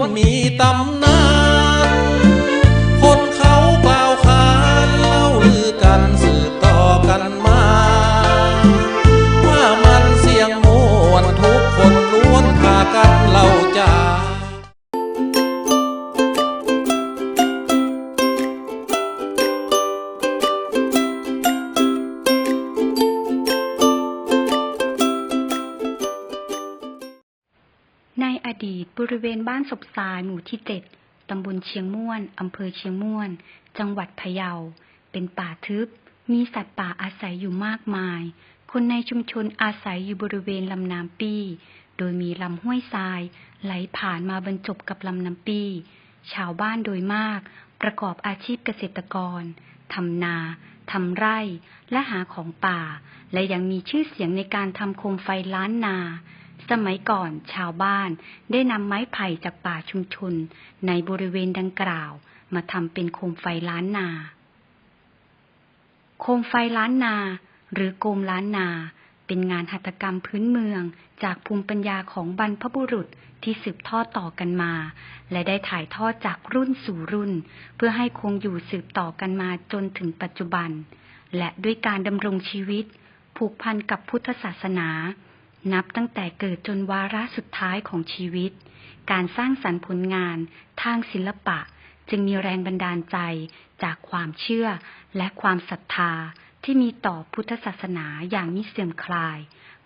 ล้วนมี ดีตบริเวณบ้านศพทรายหมู่ที่เจ็ดตำบลเชียงม่วน อำเภอเชียงม่วน จังหวัดพะเยา เป็นป่าทึบ มีสัตว์ป่าอาศัยอยู่มากมาย คนในชุมชนอาศัยอยู่บริเวณลำน้ำปี้ โดยมีลำห้วยทราย ไหลผ่านมาบรรจบกับลำน้ำปี้ ชาวบ้านโดยมาก ประกอบอาชีพเกษตรกร ทำนาทำไร่ และหาของป่า และยังมีชื่อเสียงในการทำโคมไฟล้านนา สมัยก่อนชาวบ้านได้นำไม้ไผ่จากป่าชุมชนในบริเวณดังกล่าว มาทำเป็นโคมไฟล้านนา โคมไฟล้านนา หรือโกมล้านนา เป็นงานหัตถกรรมพื้นเมืองจากภูมิปัญญาของบรรพบุรุษที่สืบทอดต่อกันมา และได้ถ่ายทอดจากรุ่นสู่รุ่น เพื่อให้คงอยู่สืบต่อกันมาจนถึงปัจจุบัน และด้วยการดำรงชีวิต ผูกพันกับพุทธศาสนา นับตั้งแต่เกิดจนวาระสุดท้ายของชีวิต การสร้างสรรค์ผลงานทางศิลปะ จึงมีแรงบันดาลใจจากความเชื่อและความศรัทธาที่มีต่อพุทธศาสนาอย่างมิเสื่อมคลาย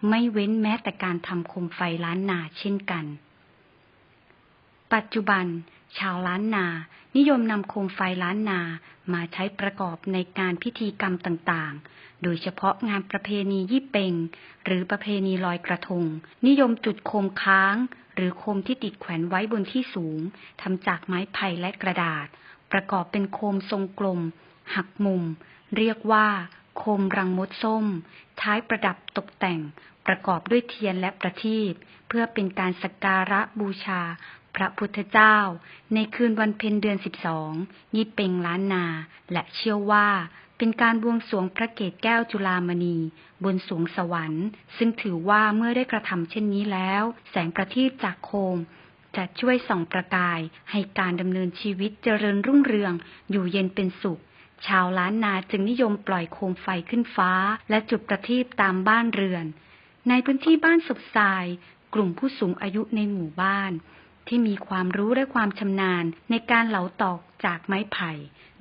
ไม่เว้นแม้แต่การทำโคมไฟล้านนาเช่นกัน ปัจจุบัน ชาวล้านนา นิยมนำโคมไฟล้านนามาใช้ประกอบในการพิธีกรรมต่างๆ โดยเฉพาะงานประเพณียี่เปงหรือประเพณีลอยกระทง นิยมจุดโคมค้าง หรือโคมที่ติดแขวนไว้บนที่สูงทำจากไม้ไผ่และกระดาษ ประกอบเป็นโคมทรงกลม หักมุม เรียกว่าโคมรังมดส้ม ท้ายประดับตกแต่ง ประกอบด้วยเทียนและประทีปเพื่อเป็นการสักการะบูชา พระพุทธเจ้า ในคืนวันเพ็ญเดือนสิบสองยี่เปงล้านนา และเชื่อว่าเป็นการบวงสรวงพระเกศแก้วจุฬามณี บนสวงสวรรค์ ซึ่งถือว่าเมื่อได้กระทำเช่นนี้แล้ว แสงประทีปจากโคม จะช่วยส่องประกาย ให้การดำเนินชีวิตเจริญรุ่งเรือง อยู่เย็นเป็นสุข ชาวล้านนาจึงนิยมปล่อยโคมไฟขึ้นฟ้า และจุดประทีปตามบ้านเรือน ในพื้นที่บ้านสุขทราย กลุ่มผู้สูงอายุในหมู่บ้าน ที่มีความรู้และความชำนาญในการเหลาตอกจากไม้ไผ่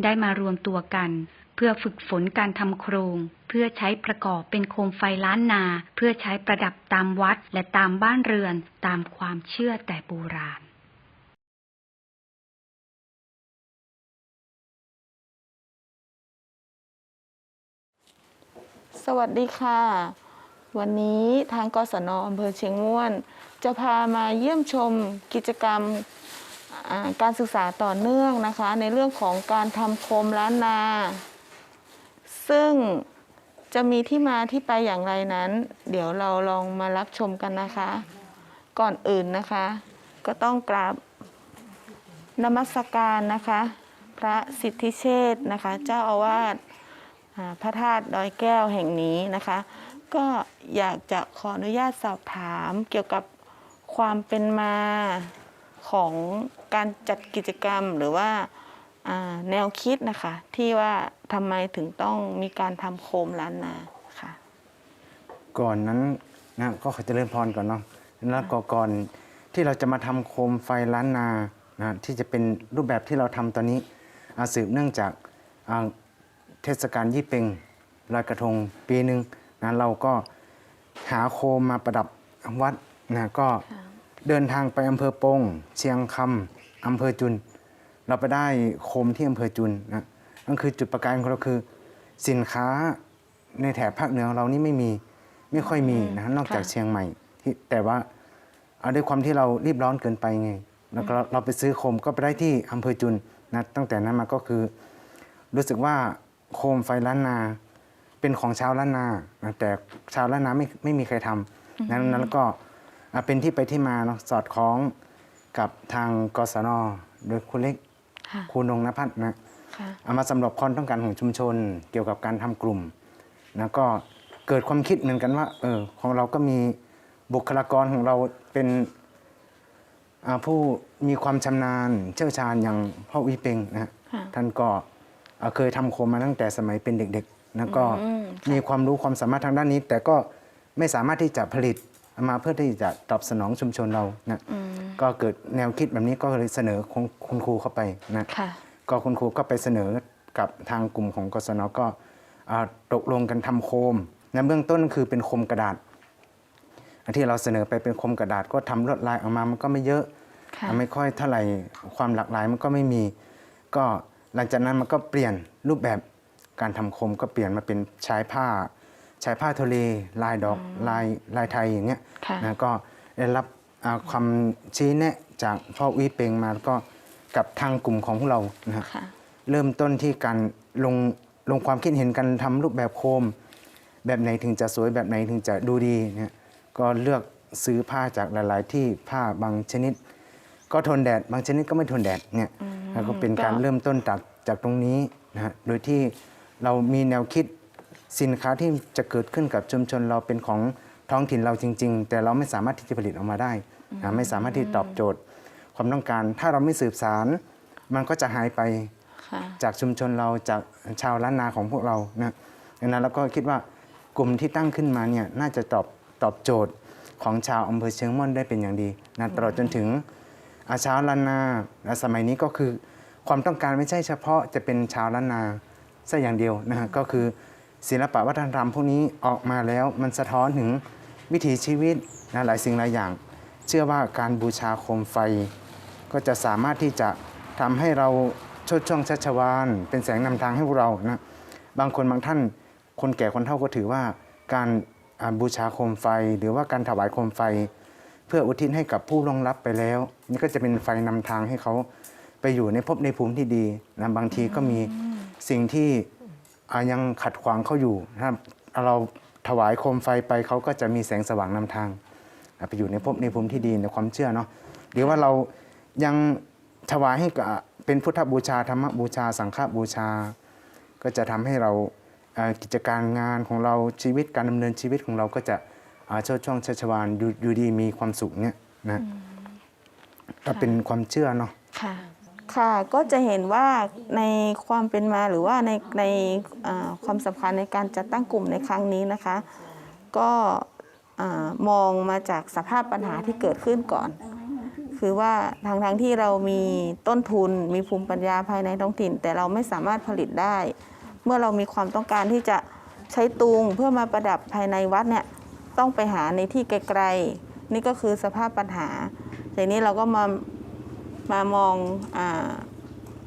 ได้มารวมตัวกัน เพื่อฝึกฝนการทำโครง เพื่อใช้ประกอบเป็นโคมไฟล้านนา เพื่อใช้ประดับตามวัดและตามบ้านเรือนตามความเชื่อแต่โบราณสวัสดีค่ะ วันนี้ทางกศนอำเภอเชียงม่วน จะพามาเยี่ยมชมกิจกรรมการศึกษาต่อเนื่องนะคะ ในเรื่องของการทำโคมล้านนา ซึ่งจะมีที่มาที่ไปอย่างไรนั้น เดี๋ยวเราลองมารับชมกันนะคะ ก่อนอื่นนะคะ ก็ต้องกราบนมัสการนะคะ พระสิทธิเชษฐ์นะคะ เจ้าอาวาสพระธาตุดอยแก้วแห่งนี้นะคะ ก็อยากจะขออนุญาตสอบถามเกี่ยวกับความเป็นมาของการจัดกิจกรรมหรือว่าแนวคิดนะคะ ที่ว่าทำไมถึงต้องมีการทำโคมล้านนาค่ะ ก่อนนั้นนะก็ขอเจริญพรก่อนเนาะแล้วก็ก่อนที่เราจะมาทำโคมไฟล้านนานะที่จะเป็นรูปแบบที่เราทำตอนนี้อาสืบเนื่องจากเทศกาลยี่เปงลอยกระทงปีหนึ่ง นะเราก็หาโคมมาประดับวัดนะก็เดินทางไปอำเภอปง เชียงคำอำเภอจุน เราไปได้โคมที่อำเภอจุนนะนั่นคือจุดประกายของเราคือ สินค้าในแถบภาคเหนือของเรานี่ไม่มีไม่ค่อยมีนะนอกจากค่ะเชียงใหม่ที่แต่ว่าเอาด้วยความที่เรารีบร้อนเกินไปไง แล้วก็เราไปซื้อโคมก็ไปได้ที่อำเภอจุนนะตั้งแต่นั้นมาก็คือ รู้สึกว่าโคมไฟล้านนา เป็นของชาวล้านนานะแต่ชาวล้านนาไม่ไม่มีใครทำนั้นนั้นก็อะเป็นที่ไปที่มาเนาะสอดคล้องกับทางกศนโดยคุณเล็กค่ะ คุณนงนภัทรนะ ค่ะ เอามาสำหรับความต้องการของชุมชนเกี่ยวกับการทำกลุ่ม แล้วก็เกิดความคิดเหมือนกันว่าเออของเราก็มีบุคลากรของเราเป็นอ่าผู้มีความชำนาญเชี่ยวชาญอย่างพ่อวิเปงนะฮะค่ะ ท่านก็อ่าเคยทำโคมมาตั้งแต่สมัยเป็นเด็กๆ แล้วก็อืมมีความรู้ความสามารถทางด้านนี้ แต่ก็ไม่สามารถที่จะผลิตมาเพื่อที่จะตอบสนองชุมชนเรานะอืมก็เกิดแนวคิดแบบนี้ก็เลยเสนอคุณคุณครูเข้าไปนะค่ะก็คุณครูก็ไปเสนอกับทางกลุ่มของกศนก็อ่าตกลงกันทำโคมนะเบื้องต้นคือเป็นโคมกระดาษอันที่เราเสนอไปเป็นโคมกระดาษก็ทำลวดลายออกมามันก็ไม่เยอะค่ะไม่ค่อยเท่าไหร่ความหลากหลายมันก็ไม่มี ก็หลังจากนั้นมันก็เปลี่ยนรูปแบบ การทำโคมก็เปลี่ยนมาเป็นใช้ผ้า ใช้ผ้าทะเลลายดอกลายลายไทยอย่างเงี้ยค่ะนะก็ได้รับอ่าความชี้แนะจากพ่อวิเปงมาแล้วก็กับทางกลุ่มของพวกเรานะฮะค่ะเริ่มต้นที่การลงลงความคิดเห็นกันทำรูปแบบโคม แบบไหนถึงจะสวยแบบไหนถึงจะดูดีเนี่ยก็เลือกซื้อผ้าจากหลาย ๆ ที่ผ้าบางชนิด ก็ทนแดดบางชนิดก็ไม่ทนแดดเนี่ยแล้วก็เป็นการก็เริ่มต้นจากจากตรงนี้นะฮะโดยที่ เรามีแนวคิดสินค้าที่จะเกิดขึ้นกับชุมชนเราเป็นของท้องถิ่นเราจริง ๆ แต่เราไม่สามารถที่จะผลิตออกมาได้นะไม่สามารถที่ตอบโจทย์ ความต้องการ ถ้าเราไม่สืบสาร มันก็จะหายไปค่ะจากชุมชนเราจากชาวล้านนาของพวกเรานะดังนั้นเราก็คิดว่ากลุ่มที่ตั้งขึ้นมาเนี่ยน่าจะตอบตอบโจทย์ของชาวอำเภอเชียงม่อนได้เป็นอย่างดีนะตลอดจนถึงอาชาวล้านนาและสมัยนี้ก็คือความต้องการไม่ใช่เฉพาะจะเป็นชาวล้านนา ซะอย่างเดียวนะฮะก็คือศิลปะวัฒนธรรมพวกนี้ออกมาแล้วมันสะท้อนถึงวิถีชีวิตนะหลายสิ่งหลายอย่าง เชื่อว่าการบูชาโคมไฟ ก็จะสามารถที่จะทำให้เราชดช่องชัชวานเป็นแสงนำทางให้พวกเรานะบางคนบางท่านคนแก่คนเฒ่าก็ถือว่าการบูชาโคมไฟ หรือว่าการถวายโคมไฟ เพื่ออุทิศให้กับผู้ล่วงลับไปแล้ว นี่ก็จะเป็นไฟนำทางให้เขาไปอยู่ในภพในภูมิที่ดีนะบางทีก็มี สิ่งที่อ่ายังขัดขวางเขาอยู่ถ้าเราถวายโคมไฟไปเขาก็จะมีแสงสว่างนำทางไปอยู่ในภพในภูมิที่ดีในความเชื่อเนาะหรือว่าเรายังถวายให้กับเป็นพุทธบูชาธรรมบูชา สังฆบูชา ก็จะทำให้เราเอ่อกิจการงานของเราชีวิตการดำเนินชีวิตของเราก็จะอ่าโชดช่องชัชวานอยู่อยู่ดีมีความสุขเนี่ยนะก็เป็นความเชื่อเนาะ ค่ะก็จะเห็นว่าในความเป็นมาหรือว่าในในความสำคัญในการจัดตั้งกลุ่มในครั้งนี้นะคะ ก็อมองมาจากสภาพปัญหาที่เกิดขึ้นก่อน คือว่าทางทางที่เรามีต้นทุนมีภูมิปัญญาภายในท้องถิ่น แต่เราไม่สามารถผลิตได้ เมื่อเรามีความต้องการที่จะใช้ตูงเพื่อมาประดับภายในวัดเนี่ยต้องไปหาในที่ไกลๆนี่ก็คือสภาพปัญหาทีนี้เราก็มา มามองอ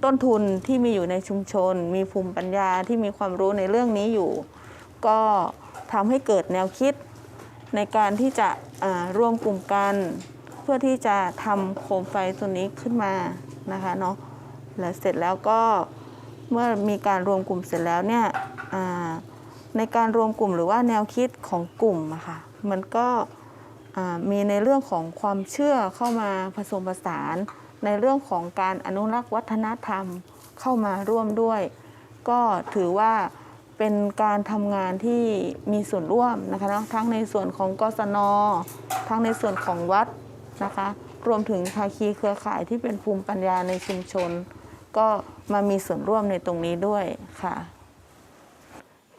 ต้นทุนที่มีอยู่ในชุมชน มีภูมิปัญญาที่มีความรู้ในเรื่องนี้อยู่ ก็ทำให้เกิดแนวคิดในการที่จะอ่ารวมกลุ่มกัน เพื่อที่จะทำโคมไฟตัวนี้ขึ้นมานะคะเนาะแล้วเสร็จแล้วก็เมื่อมีการรวมกลุ่มเสร็จแล้วเนี่ยในการรวมกลุ่มหรือว่าแนวคิดของกลุ่มอะค่ะมันก็มีในเรื่องของความเชื่อเข้ามาผสมผสาน ในเรื่องของการอนุรักษ์วัฒนธรรมเข้ามาร่วมด้วย ก็ถือว่าเป็นการทำงานที่มีส่วนร่วมนะคะเนาะทั้งในส่วนของกศน ทั้งในส่วนของวัดนะคะรวมถึงภาคีเครือข่ายที่เป็นภูมิปัญญาในชุมชน ก็มามีส่วนร่วมในตรงนี้ด้วยค่ะ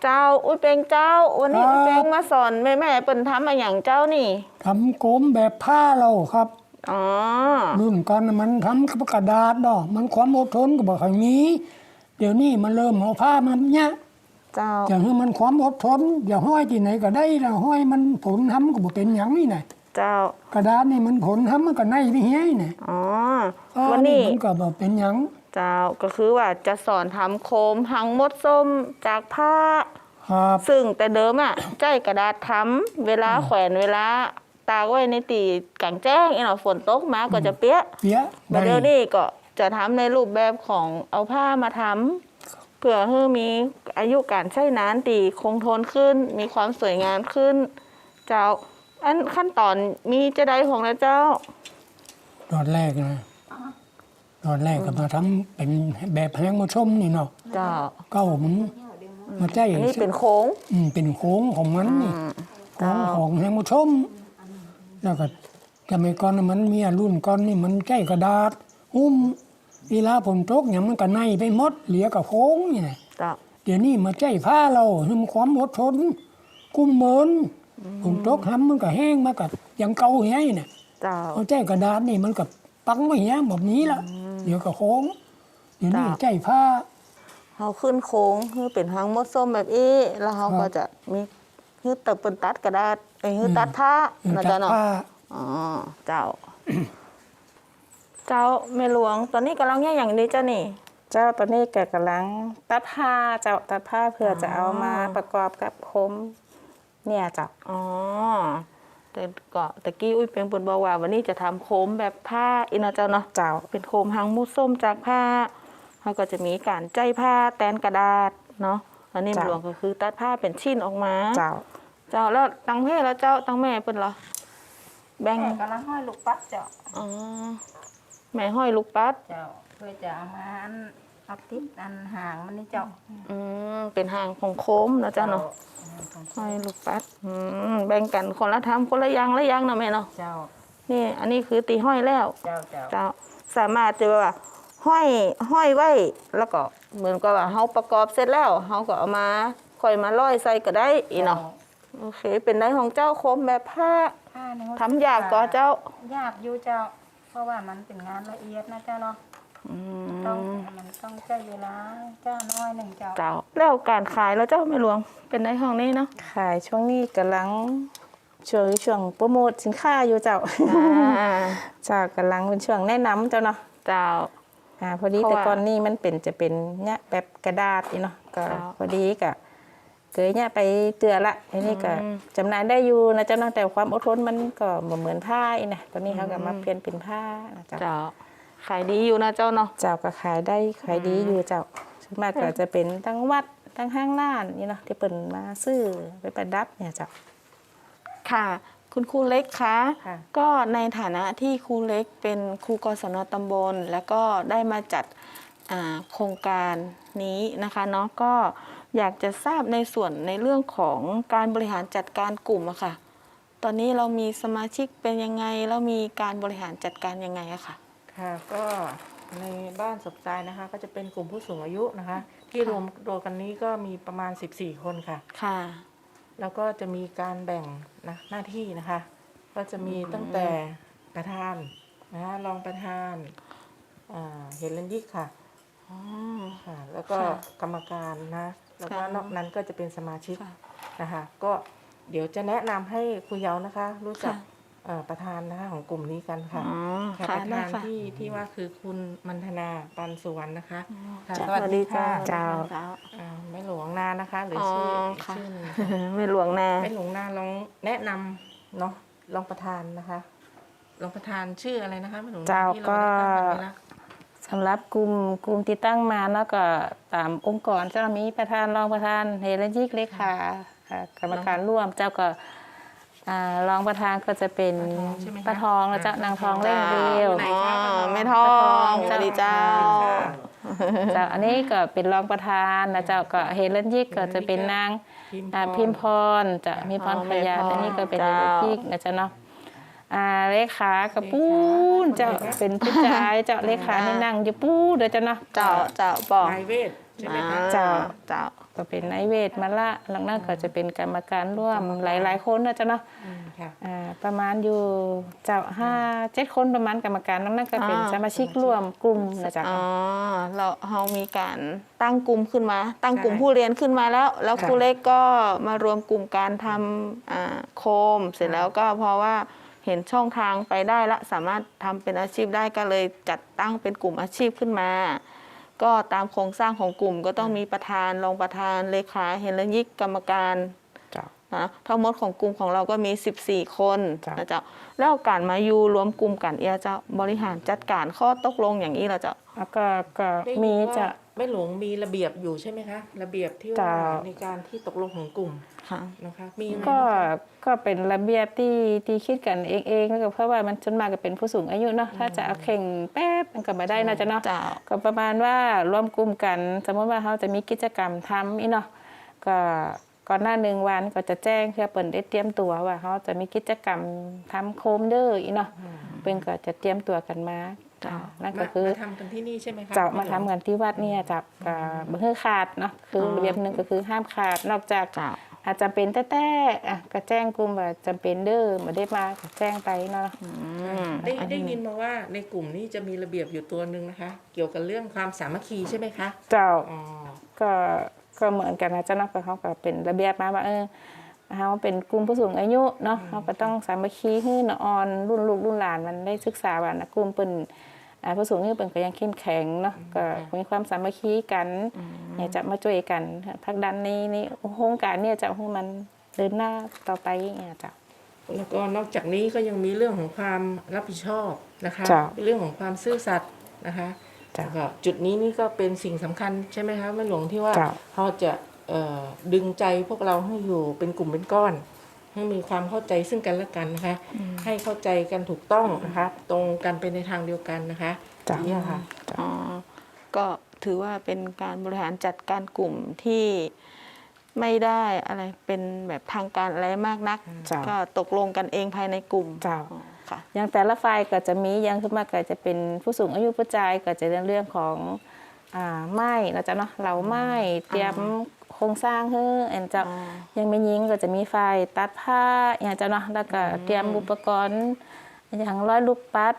เจ้าอุ้ยเป็งเจ้า วันนี้ครับอุ้ยเป็งมาสอนแม่แม่ๆเปิ่นทำมาอย่างเจ้านี่ทำโกมแบบผ้าเราครับ อ๋อรุ่นก่อนน่ะมันทำกับกระดาษดอก มันความอดทนก็บอกอย่างนี้เดี๋ยวนี้มันเริ่มเอาผ้ามันเนี่ยเจ้าอย่างให้มันความอดทนอย่าห้อยที่ไหนก็ได้แล้วห้อยมันผลทำก็บอกเป็นอย่างนี้นะเจ้ากระดาษนี่มันผลทำมันก็ในที่เฮี้ยนี่อ๋อผ้าวันนี้มันก็บอกเป็นอย่างเจ้าก็คือว่าจะสอนทำโคมหังมดส้มจากผ้าครับซึ่งแต่เดิมอะใจกระดาษทำเวลาแขวนเวลา ตากไว้ในตีกลางแจ้งไอ้หนอฝนตกมาก็จะเปียกเปียะแต่เดี๋ยวนี้ก็จะทำในรูปแบบของเอาผ้ามาทำเพื่อให้มีอายุการใช้นานตีคงทนขึ้น มีความสวยงามขึ้น เจ้า อันขั้นตอนมีจะได้ของนะเจ้า ตอนแรกนะตอนแรกก็มาทำเป็นแบบแห้งมาชมนี่เนาะเจ้าเก้ามันมาใจอันนี้เป็นโค้ง อืมเป็นโค้งของมันนี่อืมของเจ้าของแฮมชม แล้วก็สมัยก่อนน่ะมันมีรุ่นก่อนนี่มันใช้กระดาษ หุ้มเวลาฝนตกเนี่ยมันก็ในไปหมดเหลือกับโค้งนี่นะเจ้าเดี๋ยวนี้มาใช้ผ้าเราให้มันความอดทนกุ้มเหมินฝนตกทำมันก็แห้งมากับอย่างเก่าเหี้ยน่ะเจ้าเอาใช้กระดาษนี่มันกับปังไว้เหี้ยแบบนี้ละเดี๋ยวกับโค้งเดี๋ยวนี้จ้ะใช้ผ้าเขาขึ้นโค้งคือเป็นหางมดส้มแบบนี้แล้วเขาก็จะมี คือตัดเป็นตัดกระดาษไอ้คือตัดผ้าอืมนะตัเจ้าดเนาะผ้าอ๋อเจ้า เจ้าแม่หลวง ตอนนี้กำลังเนี่ยอย่างนี้เจ้านี่ เจ้าตอนนี้แกกำลังตัดผ้าเจ้าตัดผ้าเพื่อจะเอามาประกอบกับคมเนี่ยเจ้าอ๋อแต่ก็ตะกี้อุ้ยเพียงเปินบอกว่าวันนี้จะทำโคมแบบผ้าอินะเจ้าเนาะเจ้า เป็นโคมหางมุดส้มจากผ้าเขาก็จะมีการใจผ้าแตนกระดาษเนาะอันนี้แม่หลวงก็คือตัดผ้าเป็นชิ้นออกมาเจ้า เจ้าแล้วตังเพ่แล้วเจ้าตังแม่เปิ้นเหรอแบ่งแม่กำลังห้อยลูกปัดเจ้าอ๋อแม่ห้อยลูกปัดเจ้าเพื่อจะเอามาอันเอาติดอันห่างมันนี่เจ้าอืมเป็นหางของโคมนะเจ้าเนาะห้อยลูกปัดอืมแบ่งกันคนละทำคนละอย่างละอย่างเนาะแม่เนาะเจ้านี่อันนี้คือตีห้อยแล้วเจ้าเจ้าเจ้าสามารถจะว่าห้อยห้อยไว้แล้วก็เหมือนกับว่าเฮาประกอบเสร็จแล้วเฮาก็เอามาค่อยมาร้อยใส่ก็ได้อีเนาะ โอเค เป็นได้ของเจ้าโคมแบบผ้าผ้านี่ทำยากก็เจ้า ยากอยู่เจ้า เพราะว่ามันเป็นงานละเอียดนะเจ้าเนาะอืต้องมมันต้องใช้เวลาเจ้าน้อยหนึ่งเจ้า เจ้า แล้วการขายแล้วเจ้าไม่หลวง เป็นได้ของนี้เนาะ ขายช่วงนี้กำลังช่วงช่วงโปรโมทสินค้าอยู่เจ้าอ่าเจ้ากำลังเป็นช่วงแนะนำเจ้าเนาะเจ้า อ่าพอดีเพราะแต่ว่าก่อนนี่มันเป็นจะเป็นเนี่ยแบบกระดาษนี่เนาะก็ครับพอดีกะ เคยเนี่ยไปเตือนละอันนี้ก็อืมจำหนายได้อยู่นะเจ้าเนาะแต่ความอดทนมันก็บ่เหมือนผ้าอีนะตอนนี้เขาก็มาเปลี่ยนเป็นผ้านะเจ้าเจ้าขายดีอยู่นะเจ้าเนาะเจ้าก็ขายได้ขายดีอยู่เจ้าส่วนมากก็จะเป็นทั้งวัดทั้งห้างร้านนี่เนาะที่เปิ่นมาซื้อไปประดับเนี่ยเจ้าค่ะคุณครูเล็กคะค่ะก็ในฐานะที่ครูเล็กเป็นครูกศนตำบล แล้วก็ได้มาจัดอ่าโครงการนี้นะคะเนาะก็ อยากจะทราบในส่วนในเรื่องของการบริหารจัดการกลุ่มอะค่ะ ตอนนี้เรามีสมาชิกเป็นยังไง แล้วมีการบริหารจัดการยังไงอะค่ะ ค่ะก็ในบ้านศพทรายนะคะ ก็จะเป็นกลุ่มผู้สูงอายุนะคะ ที่รวมตัวกันนี้ก็มีประมาณ 14 คนค่ะ ค่ะ แล้วก็จะมีการแบ่งนะหน้าที่นะคะ ก็จะมีตั้งแต่ประธานนะคะรองประธานอ่าเฮเลนยิกค่ะ อ๋อ ค่ะแล้วก็ค่ะกรรมการนะ แล้วก็ค่ะนอกนั้นก็จะเป็นสมาชิกค่ะ นะคะ ก็เดี๋ยวจะแนะนำให้ครูเยานะคะ รู้จักค่ะเอ่อประธานนะคะของกลุ่มนี้กันค่ะอ๋อค่ะค่ะประได้ธานค่ะที่ที่ว่าคือคุณมันธนาปันสุวรรณนะคะค่ะ สวัสดีจ้าเจ้า อ่าไม่หลวงนานะคะ หรืออ๋อชื่ออีกค่ะ ชื่อหนึงไม่หลวงนาไม่หลวงนาลองแนะนำเนาะรองประธานนะคะรองประธานชื่ออะไรนะคะไม่หลวงนาเจ้าที่ก็เราได้ตั้งกันไว้ละ สำหรับกลุ่มกลุ่มที่ตั้งมาแล้วก็ตามองค์กรเจ้ามีประธานรองประธานเฮเลนยิกเลขาค่ะกรรมการร่วมเจ้าก็อ่ารองประธานก็จะเป็นใช่ไหมคะป้าทองและเจ้านางทองเล่งเรียวไหนอ๋อคะแม่ทองสเจ้าวัสดีเจ้า เจ้าอันนี้ก็เป็นรองประธานนะเจ้าก็เฮเลนยิกก็จะเป็นนางพิมพ์อ่าพรพิมพรจะมีพรอ๋อขยาแม่พรอันนี้ก็เป็นเฮเจ้าเลนยิกนะเจ้าเนาะ อ่าเลขากับปูนเจ้าเป็นผู้ชายเจ้าเลขาให้นั่งอยู่ปูเดี๋ยวเจ้าเนาะเจ้าเจ้าบอกนายเวทใช่ไหมคะเจ้าเจ้าก็เป็นนายเวทมาละหลังนั้นก็จะเป็นกรรมการร่วมหลายๆคนนะเจ้าเนาะอืมค่ะอ่าประมาณอยู่เจ้าห้าเจ็ดคนประมาณกรรมการนอกนั้นก็เป็นอ่าสมาชิกร่วมกลุ่มนะจ๊ะอ๋อเราเรามีการตั้งกลุ่มขึ้นมา ตั้งกลุ่มใช่ผู้เรียนขึ้นมาแล้ว แล้วค่ะครูเล็กก็มารวมกลุ่มการทำอ่าโคมเสร็จแล้วก็เพราะว่า เห็นช่องทางไปได้ละสามารถทำเป็นอาชีพได้ก็เลยจัดตั้งเป็นกลุ่มอาชีพขึ้นมา ก็ตามโครงสร้างของกลุ่มก็ต้องมีประธานรองประธานเลขาเฮเลนยิกกรรมการเจ้านะทั้งหมดของกลุ่มของเราก็มี 14 คนจ้ะนะเจ้าแล้วการมาอยู่รวมกลุ่มกันเอียเจ้าบริหารจัดการข้อตกลงอย่างนี้เราจะแล้วก็ก็ได้ยินมีว่าจะ ไม่หลวงมีระเบียบอยู่ใช่ไหมคะ ระเบียบที่ว่าเจ้าในการที่ตกลงของกลุ่มค่ะนะคะมีไหมก็คะก็เป็นระเบียบที่ที่คิดกันเองเองๆก็เพราะว่ามันจนมากก็เป็นผู้สูงอายุเนาะถ้าจะเอาเข่งแป๊บมันก็ไม่ได้นะจ๊ะเนาะเจ้าก็ประมาณว่ารวมกลุ่มกัน สมมติว่าเขาจะมีกิจกรรมทำอีเนาะก็ก่อนหน้าหนึ่งวันก็จะแจ้งเพื่อเปิดได้เตรียมตัวว่าเขาจะมีกิจกรรมทำโคมเด้ออีเนาะเพิ่นก็จะเตรียมตัวกันมาอ่า นั่นก็คือมาทำกันที่นี่ใช่ไหมคะจะมาทำกันที่วัดเนี่ยจับกับเบื่อขาดเนาะคือระเบียบหนึ่งก็คือห้ามขาดนอกจากเจ้าอาจจะเป็นแต่แต่อะก็แจ้งกลุ่มว่าจำเป็นเด้อมาได้มาก็แจ้งไปเนาะอืมได้อันได้นี้ยินมาว่าในกลุ่มนี้จะมีระเบียบอยู่ตัวหนึ่งนะคะ เกี่ยวกับเรื่องความสามัคคีใช่ไหมคะ เจ้าอ๋อก็ก็เหมือนกันนะเจ้าเนาะก็เขาก็เป็นระเบียบมาว่าเออ เขาเป็นกลุ่มผู้สูงอายุเนาะเขาก็ต้องสามัคคีให้นออนรุ่นลูกรุ่นหลานมันได้ศึกษาว่านะกลุ่มเป็นอ่าผู้สูงอายุเป็นก็ยังเข้มแข็งเนาะก็มีความสามัคคีกันเนี่ยจะมาช่วยกันผลักดันในในโครงการเนี่ยจะให้มันเดินหน้าต่อไปเนี่ยจ้ะแล้วก็นอกจากนี้ก็ยังมีเรื่องของความรับผิดชอบนะคะจ้ะเรื่องของความซื่อสัตย์นะคะจ้ะแล้วก็จุดนี้นี่ก็เป็นสิ่งสำคัญใช่ไหมคะแม่หลวงที่ว่าจ้ะเขาจะเอ่อ ดึงใจพวกเราให้อยู่เป็นกลุ่มเป็นก้อน ให้มีความเข้าใจซึ่งกันและกันนะคะ ให้เข้าใจกันถูกต้องนะคะตรงกันไปในทางเดียวกันนะคะจ้ะเนี่ยค่ะอ๋อก็ถือว่าเป็นการบริหารจัดการกลุ่มที่ไม่ได้อะไรเป็นแบบทางการอะไรมากนักจ้ะก็ตกลงกันเองภายในกลุ่มจ้ะอ๋อค่ะอย่างแต่ละฝ่ายก็จะมีอย่างขึ้นมาก็จะเป็นผู้สูงอายุผู้ชายก็จะเรื่องเรื่องของอ่าไม้เราจะเนาะเหลาไม้เตรียม โครงสร้างเฮ้อแอนจะอ๋อยังไม่ยิงก็จะมีฝ่ายตัดผ้าอย่างจะเนาะแล้วก็เตรียมอุปกรณ์อย่างร้อยลูกปัด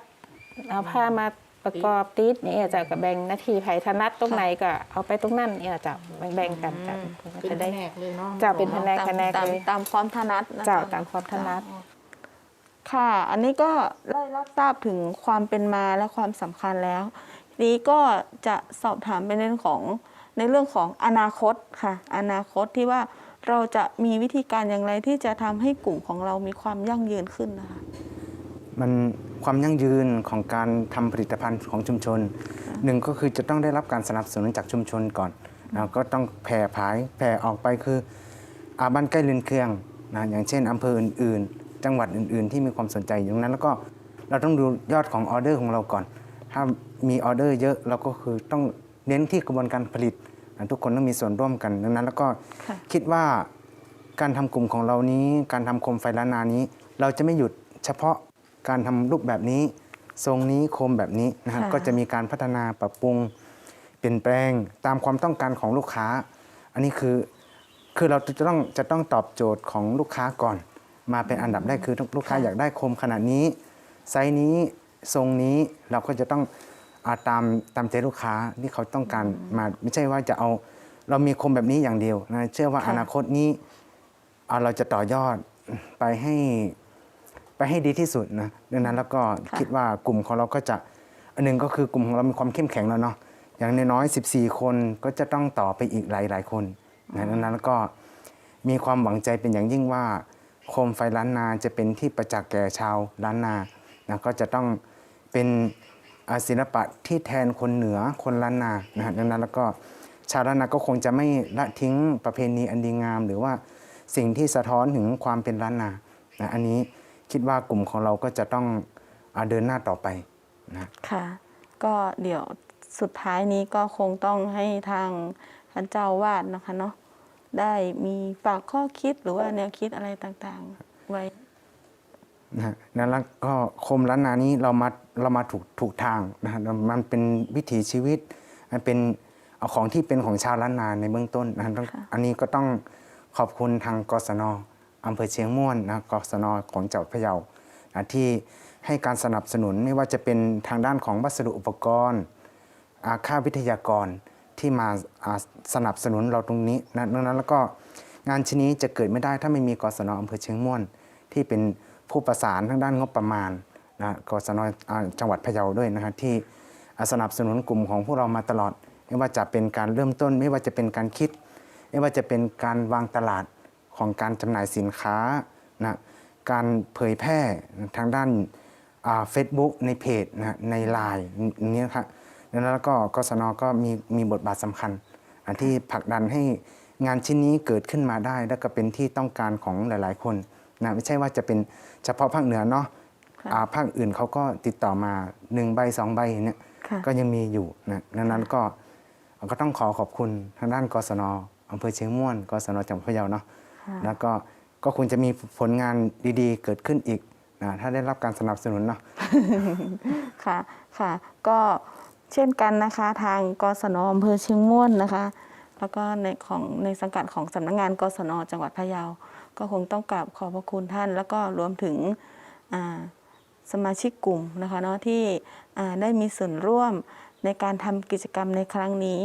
เอาผ้ามาประกอบติดเนี่ยจะกับแบ่งหนาทีไผ่ถนัดตรงไหนก็เอาไปตรงนั้นเนี่ยจะแบ่งๆกันจะเป็นจะแผได้นกเลยเนาะจะเป็นแผนกตามแผนกตามเลยตามความถนัดนะคะเจ้าตามความถนัด ค่ะ อันนี้ก็ได้รับทราบถึงความเป็นมาและความสำคัญแล้วทีนี้ก็จะสอบถามเป็นเรื่องของ ในเรื่องของอนาคตค่ะ อนาคตที่ว่าเราจะมีวิธีการอย่างไรที่จะทำให้กลุ่มของเรามีความยั่งยืนขึ้นนะคะมันความยั่งยืนของการทำผลิตภัณฑ์ของชุมชนหนึ่งก็คือจะต้องได้รับการสนับสนุนจากชุมชนก่อนนะก็ต้องแผ่ผายแผ่ออกไปคืออาบ้านใกล้เรือนเคียงนะอย่างเช่นอำเภออื่น ๆ จังหวัดอื่น ๆ ที่มีความสนใจอยู่ตรงนั้น แล้วก็เราต้องดูยอดของออเดอร์ของเราก่อน ถ้ามีออเดอร์เยอะเราก็คือต้องเน้นที่กระบวนการผลิตนะ ทุกคนต้องมีส่วนร่วมกันดังนั้น แล้วก็ค่ะคิดว่าการทำกลุ่มของเรานี้ การทำโคมไฟล้านนานี้ เราจะไม่หยุดเฉพาะการทำรูปแบบนี้ ทรงนี้โคมแบบนี้นะครับค่ะก็จะมีการพัฒนาปรับปรุง เปลี่ยนแปลงตามความต้องการของลูกค้า อันนี้คือคือเราจะต้องจะต้องตอบโจทย์ของลูกค้าก่อน มาเป็นอันดับแรกคือลูกค้าอยากได้โคมขนาดนี้ ไซส์นี้ทรงนี้เราก็จะต้อง อาตามตามใจลูกค้าที่เขาต้องการมาไม่ใช่ว่าจะเอา เรามีโคมแบบนี้อย่างเดียวนะเชื่อว่าค่ะอนาคตนี้เอาเราจะต่อยอดไปให้ไปให้ดีที่สุดนะดังนั้นแล้วก็คิดว่ากลุ่มของเราก็จะอันหนึ่งก็คือกลุ่มของเรามีความเข้มแข็งแล้วเนาะอย่างน้อยๆ14 คนก็จะต้องต่อไปอีกหลาย ๆ คนนะดังนั้นแล้วก็มีความหวังใจเป็นอย่างยิ่งว่า โคมไฟล้านนาจะเป็นที่ประจักษ์แก่ชาวล้านนานะก็จะต้องเป็นอ่า ศิลปะที่แทนคนเหนือคนล้านนานะฮะดังนั้นแล้วก็ชาวล้านนาก็คงจะไม่ละทิ้งประเพณีอันดีงาม หรือว่าสิ่งที่สะท้อนถึงความเป็นล้านนานะอันนี้คิดว่ากลุ่มของเราก็จะต้องเดินหน้าต่อไปนะค่ะ ก็เดี๋ยวสุดท้ายนี้ก็คงต้องให้ทางท่านเจ้าวาดนะคะเนาะได้มีฝากข้อคิดหรือว่าแนวคิดอะไรต่างๆ ไว้ นะฮะนั้นแล้วก็โคมล้านนานี้เรามาเรามาถูกถูกทางนะฮะมันเป็นวิถีชีวิต มันเป็นเอาของที่เป็นของชาวล้านนาในเบื้องต้นนะฮะต้องค่ะอันนี้ก็ต้องขอบคุณทางกศนอำเภอเชียงม่วนนะกศนของจังหวัดพะเยานะที่ให้การสนับสนุนไม่ว่าจะเป็นทางด้านของวัสดุอุปกรณ์อาค่าวิทยากรที่มาอ่าสนับสนุนเราตรงนี้นะดังนั้นแล้วก็งานชิ้นนี้จะเกิดไม่ได้ถ้าไม่มีกศนอำเภอเชียงม่วนที่เป็น ผู้ประสานทางด้านงบประมาณนะกศนจังหวัดพะเยาด้วยนะครับที่สนับสนุนกลุ่มของพวกเรามาตลอด ไม่ว่าจะเป็นการเริ่มต้น ไม่ว่าจะเป็นการคิด ไม่ว่าจะเป็นการวางตลาดของการจำหน่ายสินค้านะการเผยแพร่ทางด้านเฟซบุ๊กในเพจนะในไลน์นี้นะครับแล้วก็กศนก็มีมีบทบาทสำคัญที่ผลักดันให้งานชิ้นนี้เกิดขึ้นมาได้ และก็เป็นที่ต้องการของหลาย ๆ คน นะไม่ใช่ว่าจะเป็นเฉพาะภาคเหนือเนาะค่ะอ่าภาคอื่นเขาก็ติดต่อมาหนึ่งใบสองใบเนี่ยค่ะก็ยังมีอยู่นะดังนั้นก็ก็ต้องขอขอบคุณทางด้านกศนอำเภอเชียงม่วนกศนจังหวัดพะเยาเนาะแล้วก็ก็คงจะมีผลงานดีๆ เกิดขึ้นอีกนะถ้าได้รับการสนับสนุนเนาะค่ะค่ะ ก็เช่นกันนะคะ ทางกศนอำเภอเชียงม่วนนะคะ แล้วก็ในของในสังกัดของสำนักงานกศนจังหวัดพะเยา ก็คงต้องกราบขอบพระคุณท่าน แล้วก็รวมถึงอ่าสมาชิกกลุ่มนะคะเนาะที่อ่าได้มีส่วนร่วมในการทำกิจกรรมในครั้งนี้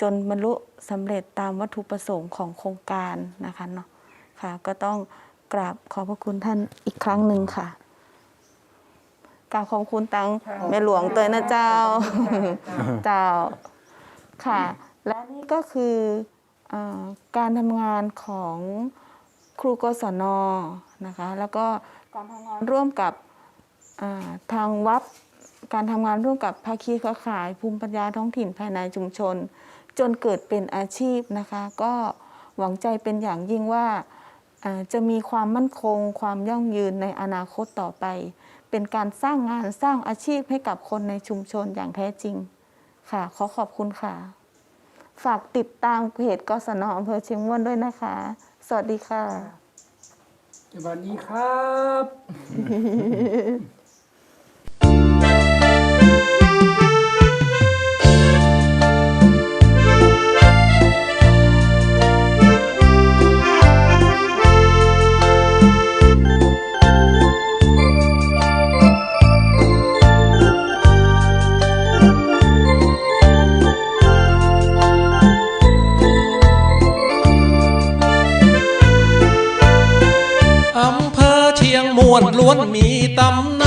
จนบรรลุสำเร็จตามวัตถุประสงค์ของโครงการนะคะเนาะค่ะก็ต้องกราบขอบพระคุณท่านอีกครั้งหนึ่งค่ะกราบขอบคุณตังแม่หลวงเตยนะเจ้าเจ้าค่ะ และนี่ก็คืออาการทำงานของ ครูกศนนะคะ แล้วก็การทำงานร่วมกับทางวัดการทำงานร่วมกับภาคีเครือข่าย ภูมิปัญญาท้องถิ่นภายในชุมชน จนเกิดเป็นอาชีพนะคะ ก็หวังใจเป็นอย่างยิ่งว่าอ่าจะมีความมั่นคง ความยั่งยืนในอนาคตต่อไป เป็นการสร้างงานสร้างอาชีพให้กับคนในชุมชนอย่างแท้จริงค่ะ ขอขอบคุณค่ะ ฝากติดตามเพจกศนอำเภอเชียงม่วนด้วยนะคะ สวัสดีค่ะ สวัสดีครับ วนมีตำ